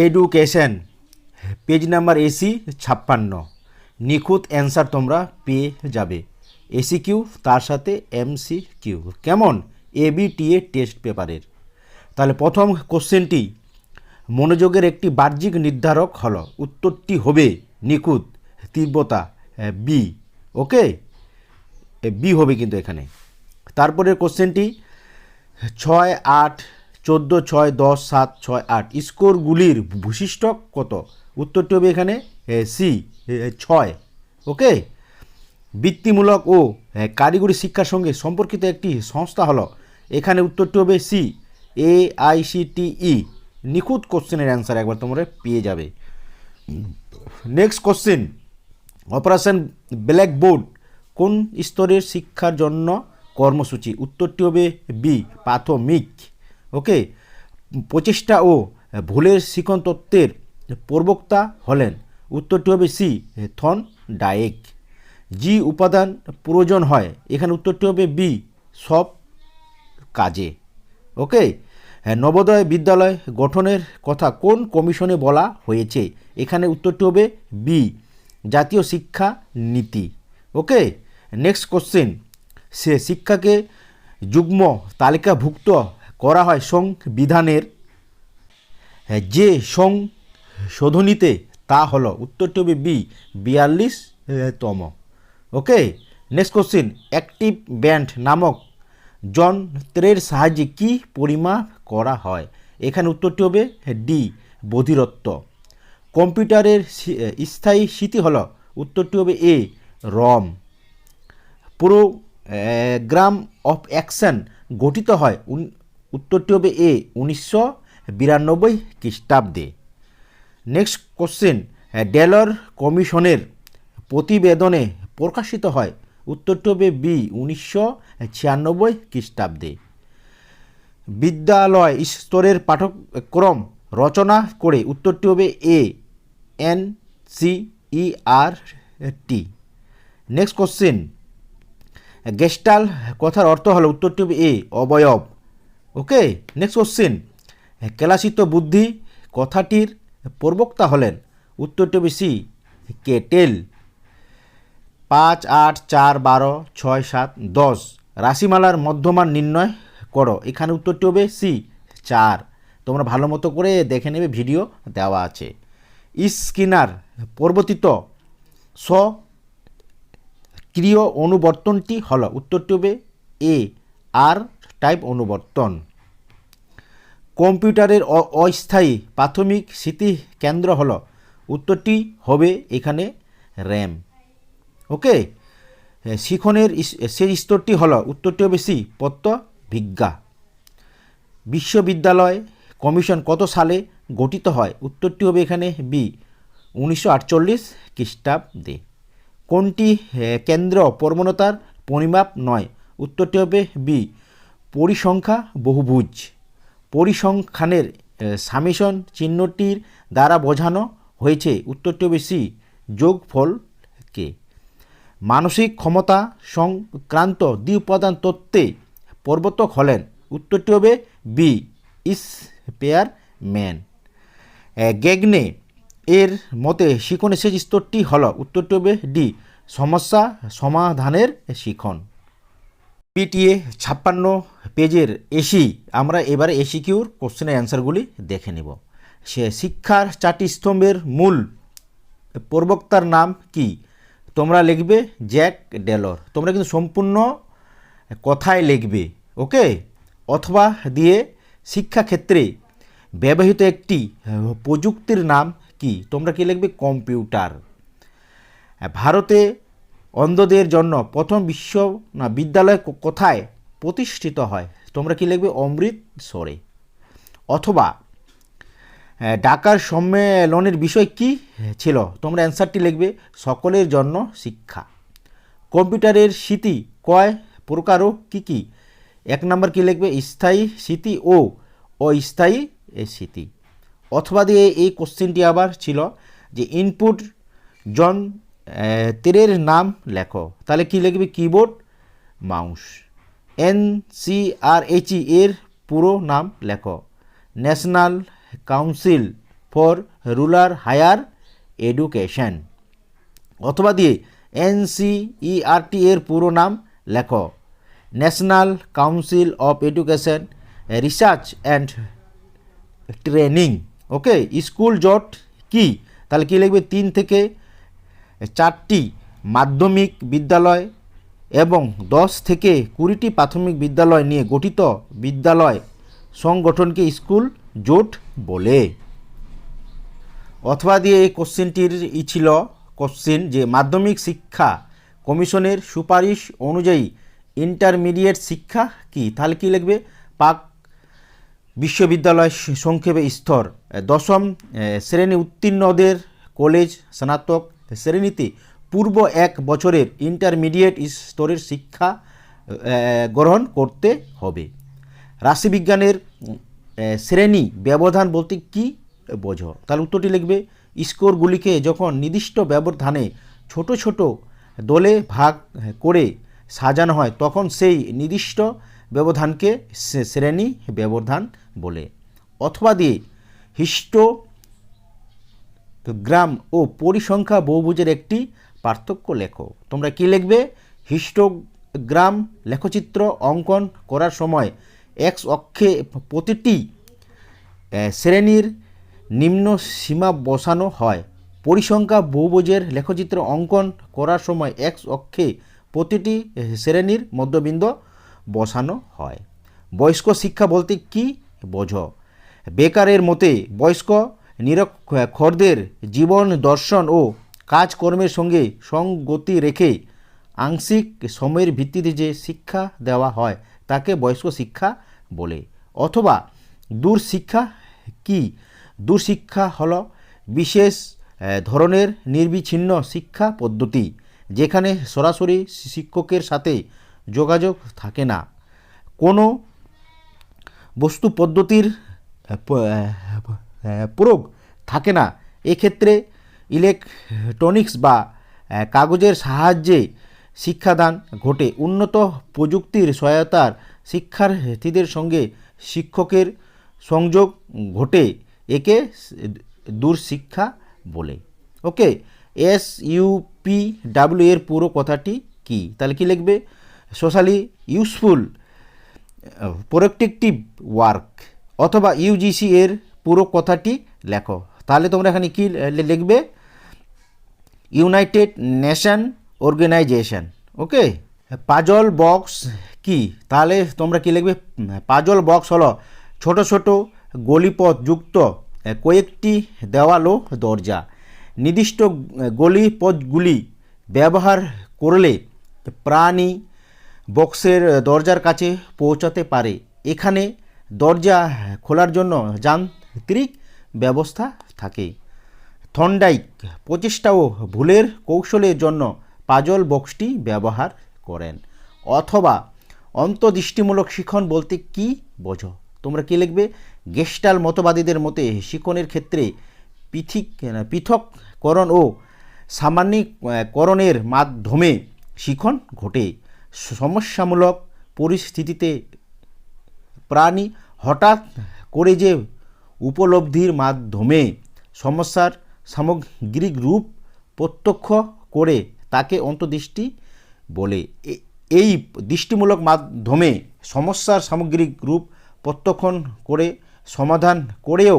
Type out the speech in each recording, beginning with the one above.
Education page number AC ছাপ্পান্ন। নিখুঁত answer তোমরা পেয়ে যাবে। এসি কিউ তার সাথে এমসি কিউ কেমন? এবিটিএ টেস্ট পেপারের তাহলে প্রথম কোশ্চেনটি মনোযোগের একটি বাহ্যিক নির্ধারক হলো। উত্তরটি হবে নিখুঁত, তীব্রতা বি ওকে বি হবে কিন্তু এখানে। তারপরের কোশ্চেনটি ছয়, আট চোদ্দ ছয় দশ সাত ছয় আট। স্কোরগুলির বৈশিষ্ট্য কত? উত্তরটি হবে এখানে সি ছয়। ওকে? বৃত্তিমূলক ও কারিগরি শিক্ষার সঙ্গে সম্পর্কিত একটি সংস্থা হলো। এখানে উত্তরটি হবে C A I C T E নিখুঁত কোশ্চেনের অ্যান্সার একবার তোমরা পেয়ে যাবে। Next question. অপারেশন ব্ল্যাকবোর্ড কোন স্তরের শিক্ষার জন্য কর্মসূচি? উত্তরটি হবে বি প্রাথমিক। ওকে? প্রচেষ্টা ও, ভুলের শিখন তত্ত্বের প্রবক্তা হলেন। উত্তরটি হবে সি, থন ডায়েক। জি উপাদান প্রয়োজন হয়। এখানে উত্তরটি হবে বি, সব কাজে। ওকে? নবোদয় বিদ্যালয় গঠনের কথা কোন কমিশনে বলা হয়েছে? এখানে উত্তরটি হবে বি, জাতীয় শিক্ষা নীতি। ওকে? Next question. সে শিক্ষাকে যুগ্ম তালিকাভুক্ত করা হয় সংবিধানের হ্যাঁ, যে সংশোধনীতে তা হলো উত্তরটি হবে বি বিয়াল্লিশ তম। Okay? Next question active band নামক যন্ত্রের সাহায্যে কি পরিমাপ করা হয়? এখানে উত্তরটি হবে ডি বধিরত্ব। কম্পিউটারের স্থায়ী স্মৃতি হল উত্তরটি হবে A ROM. Program of action গঠিত হয় উত্তরটি হবে এ উনিশশো বিরানব্বই খ্রিস্টাব্দে। নেক্সট কোশ্চেন ডেলর কমিশনের প্রতিবেদনে প্রকাশিত হয়। উত্তরটি হবে বি উনিশশো ছিয়ানব্বই খ্রিস্টাব্দে। বিদ্যালয় স্তরের পাঠ্যক্রম রচনা করে উত্তরটি হবে A N C E R T next question gestalt কথার অর্থ হলো উত্তরটি হবে এ অবয়ব। ওকে নেক্সট কোশ্চেন কেলাসিত বুদ্ধি কথাটির প্রবক্তা হলেন। উত্তরটি সি কেটেল। পাঁচ, আট, চার, বারো, ছয়, সাত, দশ। রাশিমালার মধ্যমান নির্ণয় করো। এখানে উত্তরটি হবে সি চার। তোমরা ভালো মতো করে দেখে নেবে ভিডিও দেওয়া আছে। স্কিনার পরিবর্তিত স ক্রিয় অনুবর্তনটি হলো উত্তরটি হবে এ আর টাইপ অনুবর্তন। কম্পিউটারের অস্থায়ী প্রাথমিক স্মৃতি কেন্দ্র হলো, উত্তরটি হবে এখানে র্যাম। ওকে? শিখনের সেই স্তরটি হলো, উত্তরটি হবে সি ভিজ্ঞা বিশ্ববিদ্যালয় কমিশন কত সালে গঠিত হয়? উত্তরটি হবে এখানে বি, উনিশশো আটচল্লিশ খ্রিস্টাব্দে। কোনটি কেন্দ্র প্রবণতার পরিমাপ নয়? উত্তরটি হবে বি পরিসংখ্যা বহুভুজ। পরিসংখ্যানের সামেশন চিহ্নটির দ্বারা বোঝানো হয়েছে উত্তরটি হবে সি যোগফলকে মানসিক ক্ষমতা সংক্রান্ত দ্বি উপাদান তত্ত্বে প্রবর্তক হলেন উত্তরটি হবে B Spearman Gagne এর মতে শিখনের শেষ স্তরটি হল উত্তরটি হবে ডি সমস্যা সমাধানের শিখন। পিটিএ ছাপ্পান্ন পেজের এসি, আমরা এবারে এসি কিউর কোশ্চেনের অ্যান্সারগুলি দেখে নেব। সে শিক্ষার চারটি স্তম্ভের মূল প্রবক্তার নাম কি? তোমরা লিখবে জ্যাক ডেলর। তোমরা কিন্তু সম্পূর্ণ কথায় লিখবে ওকে অথবা দিয়ে শিক্ষাক্ষেত্রে ব্যবহৃত একটি প্রযুক্তির নাম কি? তোমরা কি লিখবে? কম্পিউটার। ভারতে অন্ধদের জন্য প্রথম বিশ্ব না, বিদ্যালয় কোথায় প্রতিষ্ঠিত হয়? তোমরা কি লিখবে? অমৃতসরে। অথবা ঢাকার সম্মেলনের বিষয় কি ছিল? তোমরা অ্যান্সারটি লিখবে, সকলের জন্য শিক্ষা। কম্পিউটারের স্মৃতি কয় প্রকার ও কী কী? এক নম্বর কি লিখবে? স্থায়ী স্মৃতি ও অস্থায়ী স্মৃতি। অথবা দিয়ে এই কোশ্চেনটি আবার ছিল যে ইনপুট জন তীরের নাম লেখো। তাহলে কি লিখবে? Keyboard, mouse. N, C, R, H এর পুরো নাম লেখো। National council for rural higher education. অথবা দিয়ে এনসিইআরটি এর পুরো নাম লেখো। National council of education, research and training. Okay? School জট কি? তাহলে কী লিখবে? তিন থেকে চারটি মাধ্যমিক বিদ্যালয় এবং দশ থেকে কুড়িটি প্রাথমিক বিদ্যালয় নিয়ে গঠিত বিদ্যালয় সংগঠনকে স্কুল জোট বলে। অথবা দিয়ে এই কোশ্চেনটির ই ছিল কোশ্চেন যে মাধ্যমিক শিক্ষা কমিশনের সুপারিশ অনুযায়ী ইন্টারমিডিয়েট শিক্ষা কি? তাহলে কী লিখবে? পাক বিশ্ববিদ্যালয় সংক্ষেপে স্তর। দশম শ্রেণি উত্তীর্ণদের কলেজ, স্নাতক শ্রেণীতে পূর্ব এক বছরের ইন্টারমিডিয়েট স্তরের শিক্ষা গ্রহণ করতে হবে। রাশিবিজ্ঞানের শ্রেণি ব্যবধান বলতে কি বোঝো? তাহলে উত্তরটি লিখবে, স্কোরগুলিকে যখন নির্দিষ্ট ব্যবধানে ছোট ছোট দলে ভাগ করে সাজানো হয়, তখন সেই নির্দিষ্ট ব্যবধানকে শ্রেণি ব্যবধান বলে। অথবা দিয়ে হিস্টো গ্রাম ও পরিসংখ্যা বহুভুজের একটি পার্থক্য লেখো। তোমরা কি লিখবে? হিস্টোগ্রাম লেখচিত্র অঙ্কন করার সময় এক্স অক্ষে প্রতিটি শ্রেণির নিম্ন সীমা বসানো হয়। পরিসংখ্যা বহুভুজের লেখচিত্র অঙ্কন করার সময় এক্স অক্ষে প্রতিটি শ্রেণির মধ্যবিন্দু বসানো হয়। বয়স্ক শিক্ষা বলতে কি বোঝো? বেকারের মতে বয়স্ক নিরক্ষরদের জীবন দর্শন ও কাজকর্মের সঙ্গে সঙ্গতি রেখে আংশিক সময়ের ভিত্তিতে যে শিক্ষা দেওয়া হয়, তাকে বয়স্ক শিক্ষা বলে। অথবা দূর শিক্ষা কি? দূর শিক্ষা হলো বিশেষ ধরনের নির্বিচ্ছিন্ন শিক্ষা পদ্ধতি, যেখানে সরাসরি শিক্ষকের সাথে যোগাযোগ থাকে না। কোনো বস্তু পদ্ধতির প্রয়োগ থাকে না। এক্ষেত্রে ইলেকট্রনিক্স বা কাগজের সাহায্যে শিক্ষাদান ঘটে। উন্নত প্রযুক্তির সহায়তার শিক্ষার্থীদের সঙ্গে শিক্ষকের সংযোগ ঘটে, একে দূরশিক্ষা বলে। ওকে এস ইউপি ডাব্লিউ এর পুরো কথাটি কি? তাহলে কি লিখবে? সোশ্যালি ইউজফুল প্রোটেক্টিভ ওয়ার্ক অথবা ইউজিসি এর পুরো কথাটি লেখো। তাহলে তোমরা এখানে কি লিখবে? United nation organization okay puzzle box কি? তাহলে তোমরা কি লিখবে? পাজল বক্স হলো ছোট ছোট গলিপথ যুক্ত কয়েকটি দেওয়াল ও দরজা। নির্দিষ্ট গলিপথগুলি ব্যবহার করলে প্রাণী বক্সের দরজার কাছে পৌঁছাতে পারে। এখানে দরজা খোলার জন্য যান্ত্রিক ব্যবস্থা থাকে। থন্ডাইক প্রচেষ্টা ও ভুলের কৌশলের জন্য পাজল বক্সটি ব্যবহার করেন। অথবা অন্তদৃষ্টিমূলক শিখন বলতে কি বোঝো? তোমরা কি লিখবে? গেস্টাল মতবাদীদের মতে শিখনের ক্ষেত্রে পৃথিক, পৃথককরণ ও সামান্যীকরণের মাধ্যমে শিখন ঘটে। সমস্যামূলক পরিস্থিতিতে প্রাণী হঠাৎ করে যে উপলব্ধির মাধ্যমে সমস্যার সামগ্রিক রূপ প্রত্যক্ষ করে তাকে অন্তর্দৃষ্টি বলে। এই দৃষ্টিমূলক মাধ্যমে সমস্যার সামগ্রিক রূপ প্রত্যক্ষণ করে, সমাধান করেও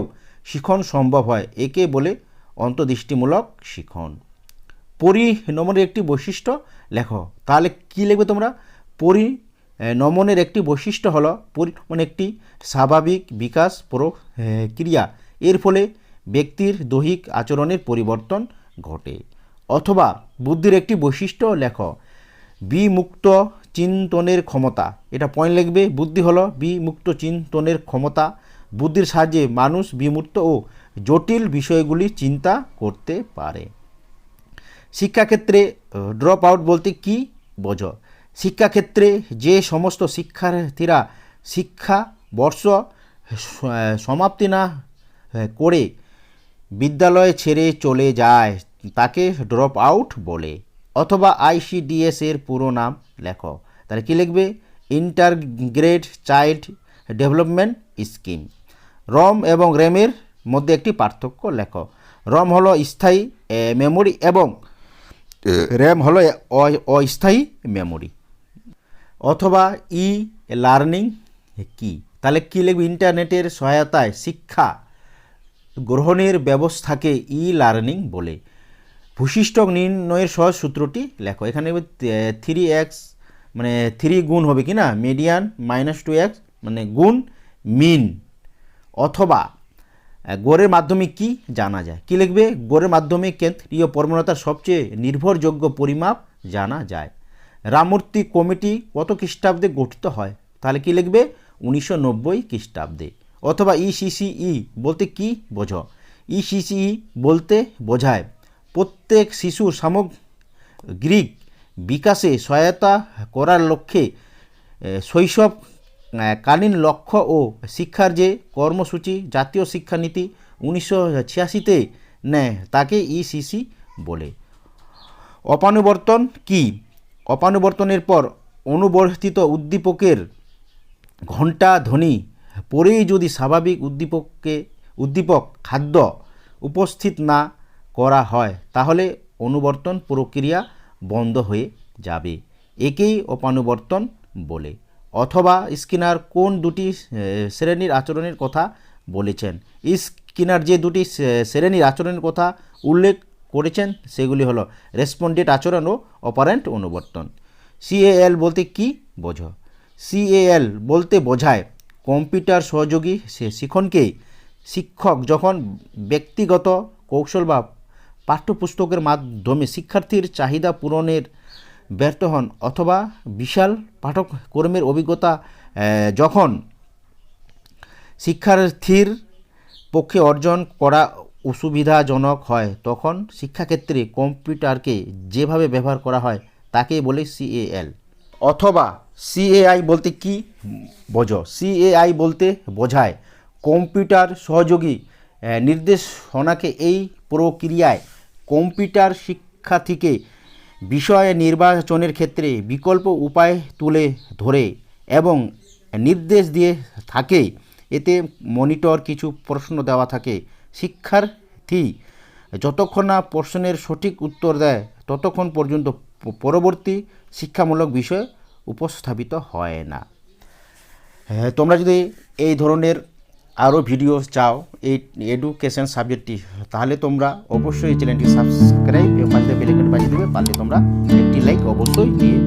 শিখন সম্ভব হয়। একে বলে অন্তর্দৃষ্টিমূলক শিখন। পরিণমনের একটি বৈশিষ্ট্য লেখো। তাহলে কি লিখবে তোমরা? পরিণমনের একটি বৈশিষ্ট্য হলো পরিণমন একটি স্বাভাবিক বিকাশ প্রক্রিয়া এর ফলে ব্যক্তির দৈহিক আচরণের পরিবর্তন ঘটে। অথবা বুদ্ধির একটি বৈশিষ্ট্য লেখ, বিমুক্ত চিন্তনের ক্ষমতা। এটা পয়েন্ট লিখবে, বুদ্ধি হলো বিমুক্ত চিন্তনের ক্ষমতা। বুদ্ধির সাহায্যে মানুষ বিমূর্ত ও জটিল বিষয়গুলি চিন্তা করতে পারে। শিক্ষাক্ষেত্রে ড্রপ আউট বলতে কি বোঝো? শিক্ষাক্ষেত্রে যে সমস্ত শিক্ষার্থীরা শিক্ষা বর্ষ সমাপ্তি না করে বিদ্যালয় ছেড়ে চলে যায় তাকে ড্রপ আউট বলে। অথবা আইসিডিএস এর পুরো নাম লেখো। তাহলে কী লিখবে? Integrated child development scheme ROM এবং র্যামের মধ্যে একটি পার্থক্য লেখো। রম হলো স্থায়ী মেমোরি এবং র্যাম হলো অ- অস্থায়ী মেমোরি অথবা ই লার্নিং কি? তাহলে কী লিখবে? ইন্টারনেটের সহায়তায় শিক্ষা গ্রহণের ব্যবস্থাকে ই লার্নিং বলে। ভূশিষ্ঠক নির্ণয়ের সহজ সূত্রটি লেখো। এখানে থ্রি এক্স মানে থ্রি গুণ হবে কি না? মিডিয়ান মাইনাস টু এক্স মানে গুণ মিন অথবা গড়ের মাধ্যমে কি জানা যায়? কি লিখবে? গড়ের মাধ্যমে কেন্দ্রীয় প্রবণতার সবচেয়ে নির্ভরযোগ্য পরিমাপ জানা যায়। রামমূর্তি কমিটি কত খ্রিস্টাব্দে গঠিত হয়? তাহলে কি লিখবে? উনিশশো নব্বই খ্রিস্টাব্দে। অথবা ইসিসিই বলতে কি বোঝো? ইসিসিই বলতে বোঝায়, প্রত্যেক শিশুর সামগ্রিক বিকাশে সহায়তা করার লক্ষ্যে শৈশব কালীন লক্ষ্য ও শিক্ষার যে কর্মসূচি, জাতীয় শিক্ষানীতি, উনিশশো ছিয়াশিতে নেয় তাকে ইসিসি বলে। অপানুবর্তন কি? অপানুবর্তনের পর অনুবর্তিত উদ্দীপকের ঘণ্টা ধ্বনি পরেই যদি স্বাভাবিক উদ্দীপককে, উদ্দীপক খাদ্য উপস্থিত না করা হয়, তাহলে অনুবর্তন প্রক্রিয়া বন্ধ হয়ে যাবে। একেই অপানুবর্তন বলে। অথবা স্কিনার কোন দুটি শ্রেণির আচরণের কথা বলেছেন? স্কিনার যে দুটি শ্রেণির আচরণের কথা উল্লেখ করেছেন, সেগুলি হলো রেসপন্ডেন্ট আচরণ ও অপারেন্ট অনুবর্তন। সিএএল বলতে কি বোঝো। সিএএল বলতে বোঝায় কম্পিউটার সহযোগী সে শিক্ষণকে। শিক্ষক যখন ব্যক্তিগত কৌশল বা পাঠ্যপুস্তকের মাধ্যমে শিক্ষার্থীর চাহিদা পূরণের ব্যর্থ হন অথবা বিশাল পাঠককর্মের অভিজ্ঞতা যখন শিক্ষার্থীর পক্ষে অর্জন করা অসুবিধাজনক হয়, তখন শিক্ষাক্ষেত্রে কম্পিউটারকে যেভাবে ব্যবহার করা হয়, তাকেই বলে সিএএল অথবা সিএআই বলতে কি বোঝো? সিএআই বলতে বোঝায়, কম্পিউটার সহযোগী নির্দেশনাকে এই প্রক্রিয়ায় কম্পিউটার শিক্ষার্থীকে বিষয় নির্বাচনের ক্ষেত্রে বিকল্প উপায় তুলে ধরে এবং নির্দেশ দিয়ে থাকে এতে মনিটর কিছু প্রশ্ন দেওয়া থাকে। শিক্ষার্থী যতক্ষণ না প্রশ্নের সঠিক উত্তর দেয়, ততক্ষণ পর্যন্ত পরবর্তী শিক্ষামূলক বিষয় উপস্থাপিত হয় না। হ্যাঁ তোমরা যদি এই ধরনের আরও ভিডিও চাও, এই এডুকেশন সাবজেক্টটি, তাহলে তোমরা অবশ্যই চ্যানেলটি সাবস্ক্রাইব এবং বাজিয়ে দেবে। পারলে তোমরা একটি লাইক অবশ্যই দিয়ে